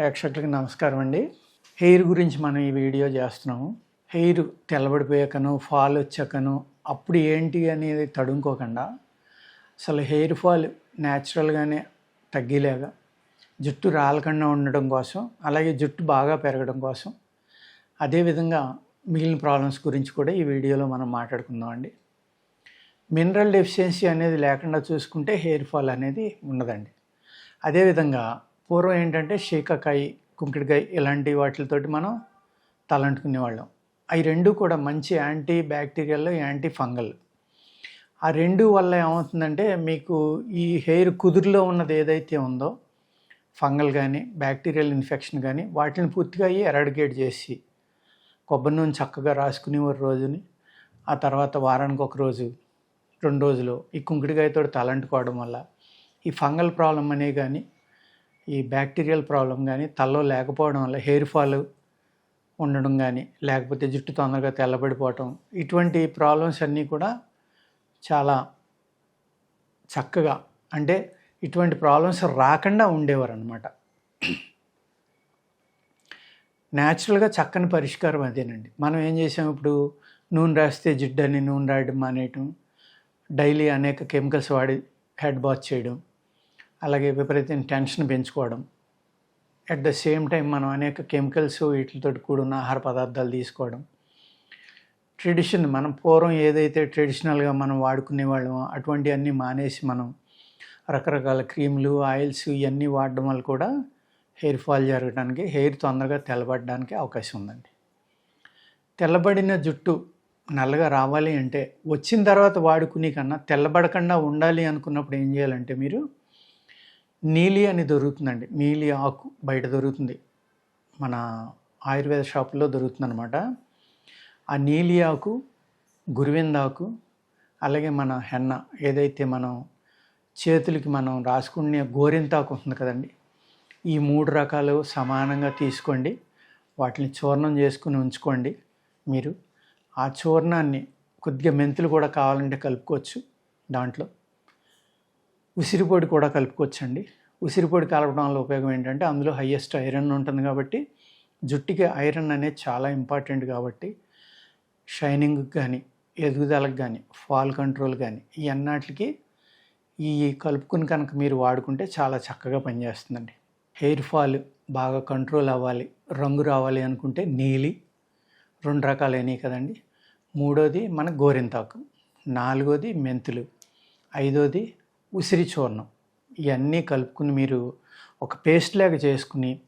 ప్రేక్షకులకి నమస్కారం అండి. హెయిర్ గురించి మనం ఈ వీడియో చేస్తున్నాము. హెయిర్ తెల్లబడిపోయాకను ఫాల్ వచ్చాకను అప్పుడు ఏంటి అనేది తడుముకోకుండా అసలు హెయిర్ ఫాల్ న్యాచురల్గానే తగ్గేలాగా జుట్టు రాలకుండా ఉండడం కోసం అలాగే జుట్టు బాగా పెరగడం కోసం అదేవిధంగా మిగిలిన ప్రాబ్లమ్స్ గురించి కూడా ఈ వీడియోలో మనం మాట్లాడుకుందాం అండి. మినరల్ డెఫిషియన్సీ అనేది లేకుండా చూసుకుంటే హెయిర్ ఫాల్ అనేది ఉండదండి. అదేవిధంగా పూర్వం ఏంటంటే శీకాకాయ కుంకిడికాయ ఇలాంటి వాటితోటి మనం తలంటుకునేవాళ్ళం. అవి రెండు కూడా మంచి యాంటీ బ్యాక్టీరియల్ యాంటీ ఫంగల్ ఆ రెండు వల్ల ఏమవుతుందంటే మీకు ఈ హెయిర్ కుదురులో ఉన్నది ఏదైతే ఉందో ఫంగల్ కానీ బ్యాక్టీరియల్ ఇన్ఫెక్షన్ కానీ వాటిని పూర్తిగా అయ్యి చేసి కొబ్బరి నూనె చక్కగా రాసుకునేవారు రోజుని. ఆ తర్వాత వారానికి ఒక రోజు రెండు రోజులు ఈ కుంకుడికాయతో తలంటుకోవడం వల్ల ఈ ఫంగల్ ప్రాబ్లం అనే కానీ ఈ బ్యాక్టీరియల్ ప్రాబ్లం కానీ తలలో లేకపోవడం వల్ల హెయిర్ ఫాల్ ఉండడం కానీ లేకపోతే జుట్టు తొందరగా తెల్లబడిపోవటం ఇటువంటి ప్రాబ్లమ్స్ అన్నీ కూడా చాలా చక్కగా అంటే ఇటువంటి ప్రాబ్లమ్స్ రాకుండా ఉండేవారు అనమాట న్యాచురల్గా చక్కని పరిష్కారం అదేనండి. మనం ఏం చేసాం ఇప్పుడు? నూనె రాస్తే జిడ్డని నూనె రాయడం మానేయటం డైలీ అనేక కెమికల్స్ వాడి హెడ్ బాత్ చేయడం అలాగే విపరీతమైన టెన్షన్ పెంచుకోవడం. అట్ ద సేమ్ టైం మనం అనేక కెమికల్స్ వీటితో కూడిన ఆహార పదార్థాలు తీసుకోవడం. ట్రెడిషన్ మనం పూర్వం ఏదైతే ట్రెడిషనల్గా మనం వాడుకునే వాళ్ళమో అటువంటివన్నీ మానేసి మనం రకరకాల క్రీములు ఆయిల్స్ ఇవన్నీ వాడడం వల్ల కూడా హెయిర్ ఫాల్ జరగడానికి హెయిర్ తొందరగా తెల్లబడడానికి అవకాశం ఉందండి. తెల్లబడిన జుట్టు నల్లగా రావాలి అంటే వచ్చిన తర్వాత వాడుకునే కన్నా తెల్లబడకుండా ఉండాలి అనుకున్నప్పుడు ఏం చేయాలంటే మీరు నీలి అని దొరుకుతుందండి. నీలి ఆకు బయట దొరుకుతుంది. మన ఆయుర్వేద షాపులో దొరుకుతుందనమాట ఆ నీలి ఆకు గురువిందాకు అలాగే మన హెన్న ఏదైతే మనం చేతులకి మనం రాసుకునే గోరింతాకు ఉంటుంది కదండి. ఈ మూడు రకాలు సమానంగా తీసుకోండి. వాటిని చూర్ణం చేసుకుని ఉంచుకోండి. మీరు ఆ చూర్ణాన్ని కొద్దిగా మెంతులు కూడా కావాలంటే కలుపుకోవచ్చు దాంట్లో. ఉసిరిపొడి కూడా కలుపుకోవచ్చండి. ఉసిరిపొడి కలపడం వల్ల ఉపయోగం ఏంటంటే అందులో హయ్యెస్ట్ ఐరన్ ఉంటుంది కాబట్టి జుట్టుకి ఐరన్ అనేది చాలా ఇంపార్టెంట్ కాబట్టి షైనింగ్కి కానీ ఎదుగుదలకు కానీ ఫాల్ కంట్రోల్ కానీ ఈ ఈ కలుపుకుని కనుక మీరు వాడుకుంటే చాలా చక్కగా పనిచేస్తుందండి. హెయిర్ ఫాల్ బాగా కంట్రోల్ అవ్వాలి రంగు రావాలి అనుకుంటే నీలి రెండు రకాలైనవి కదండి. మూడోది మన గోరింతాకు నాలుగోది మెంతులు ఐదోది ఉసిరి చూర్ణం. ఇవన్నీ కలుపుకుని మీరు ఒక పేస్ట్ లాగా చేసుకుని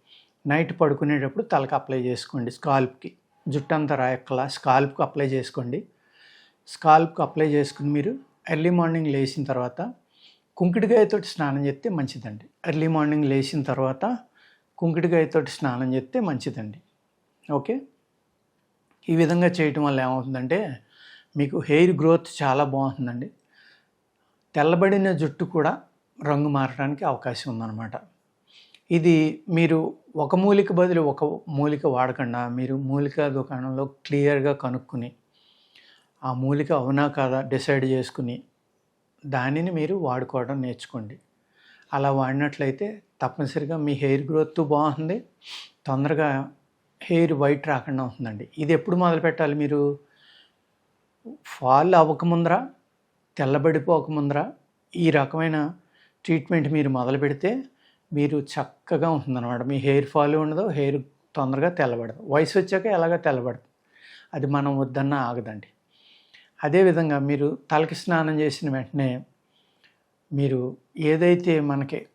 నైట్ పడుకునేటప్పుడు తలకు అప్లై చేసుకోండి స్కాల్ప్కి. జుట్టు అంతా రాయక్కలా స్కాల్ప్కి అప్లై చేసుకోండి. స్కాల్ప్కి అప్లై చేసుకుని మీరు ఎర్లీ మార్నింగ్ లేచిన తర్వాత కుంకుడికాయతో స్నానం చేస్తే మంచిదండి. ఎర్లీ మార్నింగ్ లేచిన తర్వాత కుంకుడికాయతో స్నానం చేస్తే మంచిదండి. ఓకే? ఈ విధంగా చేయటం వల్ల ఏమవుతుందంటే మీకు హెయిర్ గ్రోత్ చాలా బాగుంటుందండి. తెల్లబడిన జుట్టు కూడా రంగు మారడానికి అవకాశం ఉందన్నమాట. ఇది మీరు ఒక మూలిక బదులు ఒక మూలిక వాడకుండా. మీరు మూలిక దుకాణంలో క్లియర్గా కనుక్కుని ఆ మూలిక అవునా కాదా డిసైడ్ చేసుకుని దానిని మీరు వాడుకోవడం నేర్చుకోండి. అలా వాడినట్లయితే తప్పనిసరిగా మీ హెయిర్ గ్రోత్ బాగుంది. తొందరగా హెయిర్ వైట్ రాకుండా ఉంటుందండి. ఇది ఎప్పుడు మొదలు పెట్టాలి మీరు? ఫాల్ అవ్వకముందరా? తెల్లబడిపోకముందరా ఈ రకమైన ట్రీట్మెంట్ మీరు మొదలు పెడితే మీరు చక్కగా ఉంటుందన్నమాట. మీ హెయిర్ ఫాల్ ఉండదు హెయిర్ తొందరగా తెల్లబడదు. వయసు వచ్చాక ఎలాగ తెల్లబడదు? అది మనం వద్దన్నా ఆగదండి. అదేవిధంగా మీరు తలకి స్నానం చేసిన వెంటనే మీరు ఏదైతే మనకి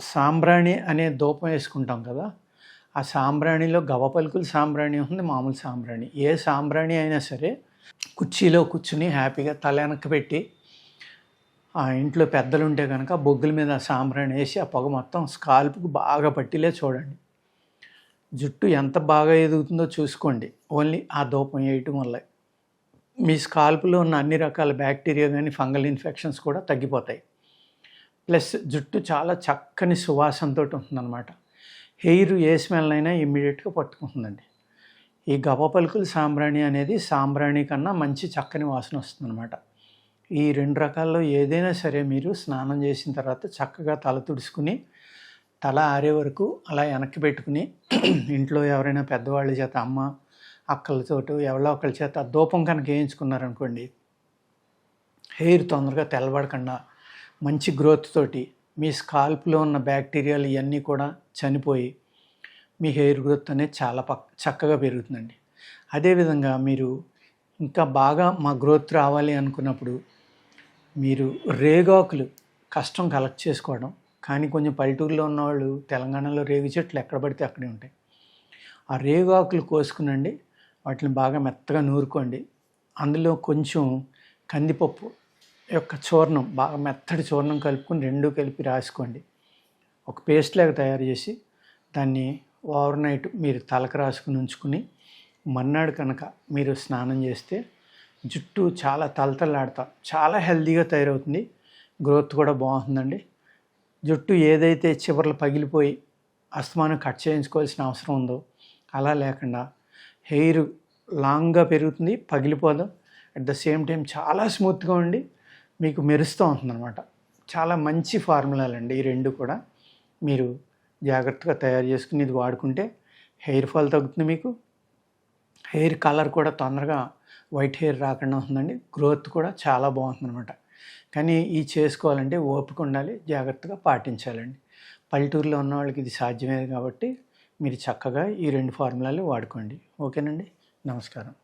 సాంబ్రాణి అనే ధూపం వేసుకుంటాం కదా ఆ సాంబ్రాణిలో గవ పలుకులు సాంబ్రాణి ఉంది మామూలు సాంబ్రాణి. ఏ సాంబ్రాణి అయినా సరే కుర్చీలో కూర్చుని హ్యాపీగా తల వెనక్కి పెట్టి ఆ ఇంట్లో పెద్దలు ఉంటే కనుక బొగ్గుల మీద సాంబ్రాణి వేసి ఆ పొగ మొత్తం స్కాల్ప్కి బాగా పట్టిలే చూడండి. జుట్టు ఎంత బాగా ఎదుగుతుందో చూసుకోండి. ఓన్లీ ఆ ధూపం వేయటం వల్ల. మీ స్కాల్ప్లో ఉన్న అన్ని రకాల బ్యాక్టీరియా కానీ ఫంగల్ ఇన్ఫెక్షన్స్ కూడా తగ్గిపోతాయి. ప్లస్ జుట్టు చాలా చక్కని సువాసనతో ఉంటుందన్నమాట. హెయిర్ ఏ స్మెల్ అయినా ఇమ్మీడియట్గా పట్టుకుంటుందండి. ఈ గవ పలుకుల సాంబ్రాణి అనేది సాంబ్రాణి కన్నా మంచి చక్కని వాసన వస్తుందన్నమాట. ఈ రెండు రకాల్లో ఏదైనా సరే మీరు స్నానం చేసిన తర్వాత చక్కగా తల తుడుచుకుని తల ఆరే వరకు అలా వెనక్కి పెట్టుకుని ఇంట్లో ఎవరైనా పెద్దవాళ్ళ చేత అమ్మ అక్కలతోటి ఎవరో ఒకళ్ళ చేత ధూపం కనుక వేయించుకున్నారనుకోండి హెయిర్ తొందరగా తెల్లబడకుండా మంచి గ్రోత్ తోటి మీ స్కాల్ప్లో ఉన్న బ్యాక్టీరియాలు ఇవన్నీ కూడా చనిపోయి మీ హెయిర్ గ్రోత్ అనేది చాలా పక్ చక్కగా పెరుగుతుందండి. అదేవిధంగా మీరు ఇంకా బాగా మా గ్రోత్ రావాలి అనుకున్నప్పుడు మీరు రేగాకులు కష్టం కలెక్ట్ చేసుకోవడం కానీ కొంచెం పల్లెటూరులో ఉన్నవాళ్ళు తెలంగాణలో రేగు చెట్లు ఎక్కడ పడితే అక్కడే ఉంటాయి. ఆ రేగాకులు కోసుకునండి వాటిని బాగా మెత్తగా నూరుకోండి. అందులో కొంచెం కందిపప్పు యొక్క చూర్ణం బాగా మెత్తటి చూర్ణం కలుపుకొని రెండు కలిపి రాసుకోండి. ఒక పేస్ట్ లాగా తయారు చేసి దాన్ని ఓవర్ నైట్ మీరు తలకు రాసుకుని ఉంచుకుని మర్నాడు కనుక మీరు స్నానం చేస్తే జుట్టు చాలా తలతలాడతా చాలా హెల్దీగా తయారవుతుంది. గ్రోత్ కూడా బాగుంటుందండి. జుట్టు ఏదైతే చివర్లు పగిలిపోయి అస్తమానం కట్ చేయించుకోవాల్సిన అవసరం ఉందో అలా లేకుండా హెయిర్ లాంగ్గా పెరుగుతుంది పగిలిపోదు. అట్ ద సేమ్ టైం చాలా స్మూత్గా ఉండి మీకు మెరుస్తూ ఉంటుంది అనమాట చాలా మంచి ఫార్ములాలు అండి ఈ రెండు కూడా. మీరు జాగ్రత్తగా తయారు చేసుకుని ఇది వాడుకుంటే హెయిర్ ఫాల్ తగ్గుతుంది మీకు. హెయిర్ కలర్ కూడా తొందరగా వైట్ హెయిర్ రాకుండా ఉంటుందండి గ్రోత్ కూడా చాలా బాగుంటుంది అనమాట కానీ ఈ చేసుకోవాలంటే ఓపిక ఉండాలి జాగ్రత్తగా పాటించాలండి. పల్లెటూరులో ఉన్న వాళ్ళకి ఇది సాధ్యమే కాబట్టి మీరు చక్కగా ఈ రెండు ఫార్ములాలు వాడుకోండి. ఓకేనండి? నమస్కారం.